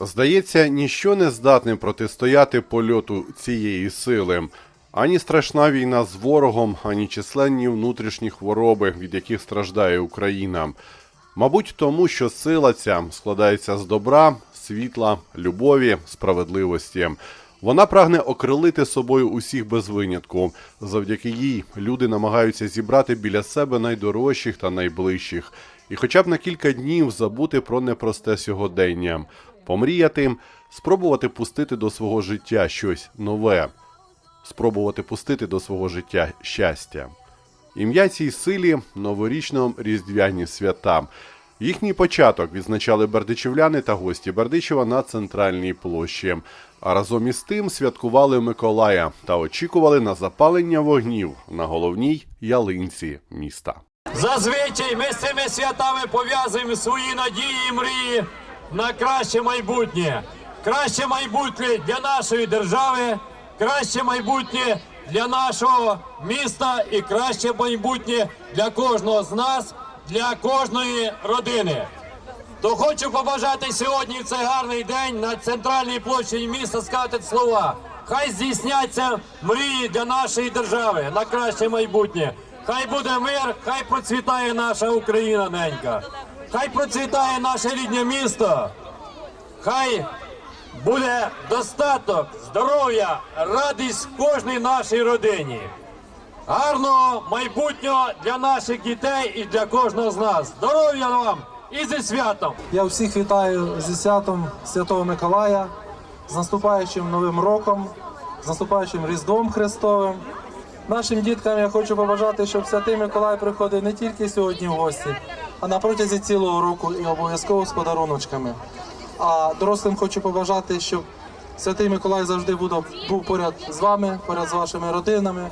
Здається, ніщо не здатне протистояти польоту цієї сили. Ані страшна війна з ворогом, ані численні внутрішні хвороби, від яких страждає Україна. Мабуть, тому що сила ця складається з добра, світла, любові, справедливості. Вона прагне окрилити собою усіх без винятку. Завдяки їй люди намагаються зібрати біля себе найдорожчих та найближчих, і хоча б на кілька днів забути про непросте сьогодення, помріяти, спробувати пустити до свого життя щось нове, спробувати пустити до свого життя щастя. Ім'я цій силі новорічно-різдвяні свята. Їхній початок відзначали бердичівляни та гості Бердичева на центральній площі. А разом із тим святкували Миколая та очікували на запалення вогнів на головній ялинці міста. Зазвичай ми з цими святами пов'язуємо свої надії і мрії на краще майбутнє. Краще майбутнє для нашої держави, краще майбутнє для нашого міста і краще майбутнє для кожного з нас, для кожної родини. То хочу побажати сьогодні в цей гарний день на центральній площі міста сказати слова. Хай здійсняться мрії для нашої держави на краще майбутнє. Хай буде мир, хай процвітає наша Україна ненька. Хай процвітає наше рідне місто. Хай буде достаток, здоров'я, радість кожній нашій родині. Гарного майбутнього для наших дітей і для кожного з нас. Здоров'я вам і зі святом! Я всіх вітаю зі святом Святого Миколая, з наступаючим Новим роком, з наступаючим Різдвом Христовим. Нашим діткам я хочу побажати, щоб Святий Миколай приходив не тільки сьогодні в гості, а на протязі цілого року і обов'язково з подаруночками. А дорослим хочу побажати, щоб Святий Миколай завжди був, поряд з вами, поряд з вашими родинами,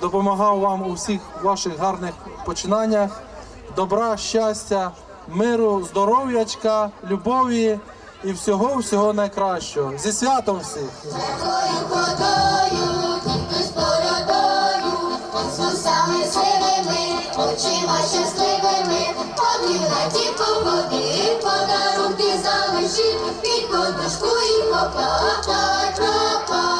допомагав вам у всіх ваших гарних починаннях, добра, щастя, миру, здоров'ячка, любові і всього всього найкращого. Зі святом всіх! очима щасливими, обігнаті погоди, подарунки залишив, під подушку і поклав, та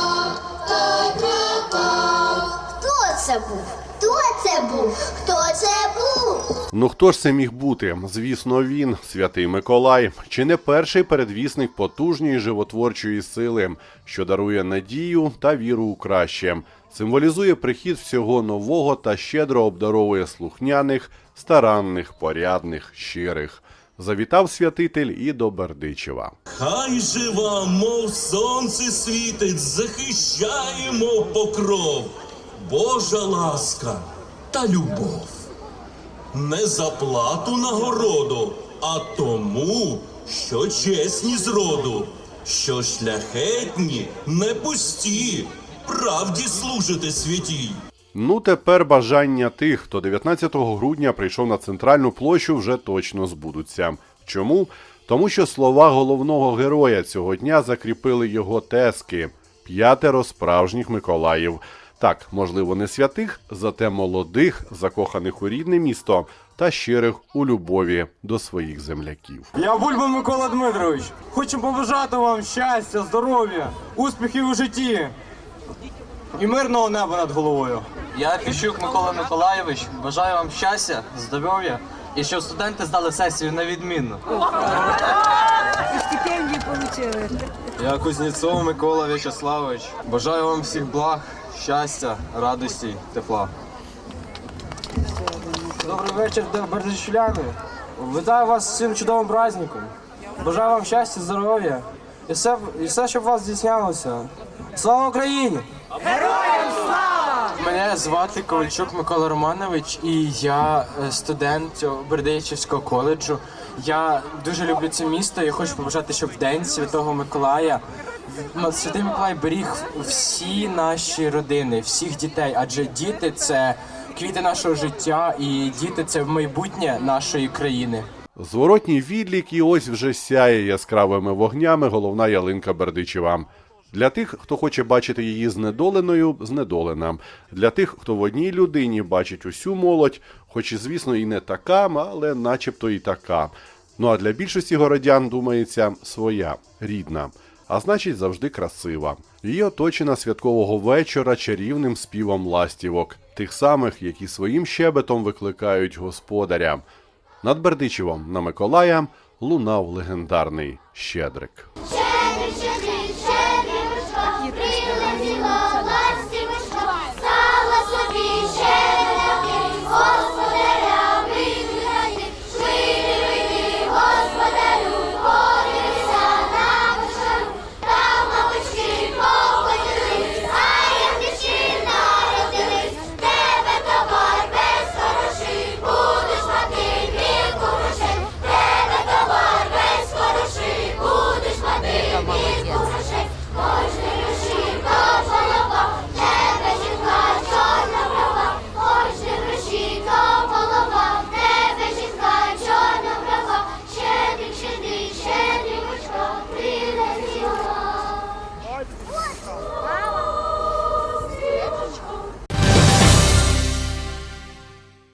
це був? Хто це був? Хто це був? Ну хто ж це міг бути? Звісно, він, святий Миколай, чи не перший передвісник потужної животворчої сили, що дарує надію та віру у краще, символізує прихід всього нового та щедро обдаровує слухняних, старанних, порядних, щирих. Завітав святитель і до Бердичева. Хай жива, мов сонце світить, захищає, мов покров, Божа ласка та любов. Не за плату нагороду, а тому, що чесні з роду, що шляхетні, не пусті, правді служите святій. Ну, тепер бажання тих, хто 19 грудня прийшов на центральну площу, вже точно збудуться. Чому? Тому що слова головного героя цього дня закріпили його тески п'ятеро справжніх Миколаїв. Так, можливо, не святих, зате молодих, закоханих у рідне місто та щирих у любові до своїх земляків. Я Бульба Микола Дмитрович. Хочу побажати вам щастя, здоров'я, успіхів у житті і мирного неба над головою. Я Піщук Микола Миколайович. Бажаю вам щастя, здоров'я і щоб студенти здали сесію на відмінно. стипендію отримали. Я Кузнєцов Микола В'ячеславович. Бажаю вам всіх благ, щастя, радості, тепла. Добрий вечір, бердичівляни. Вітаю вас з цим чудовим праздником. Бажаю вам щастя, здоров'я і все, і все, щоб вас здійснялося. Слава Україні! Героям слава! Мене звати Ковальчук Микола Романович, і я е, студент Бердичівського коледжу. Я дуже люблю це місто. Я хочу побажати, щоб в день Святого Миколая Святий Миколай беріг всі наші родини, всіх дітей, адже діти це квіти нашого життя, і діти це майбутнє нашої країни. Зворотній відлік і ось вже сяє яскравими вогнями головна ялинка Бердичева. Для тих, хто хоче бачити її знедоленою, знедолена. Для тих, хто в одній людині бачить усю молодь, хоч і звісно і не така, але начебто і така. Ну а для більшості городян, думається, своя, рідна, а значить завжди красива. Її оточена святкового вечора чарівним співом ластівок, тих самих, які своїм щебетом викликають господаря. Над Бердичевом на Миколая лунав легендарний щедрик.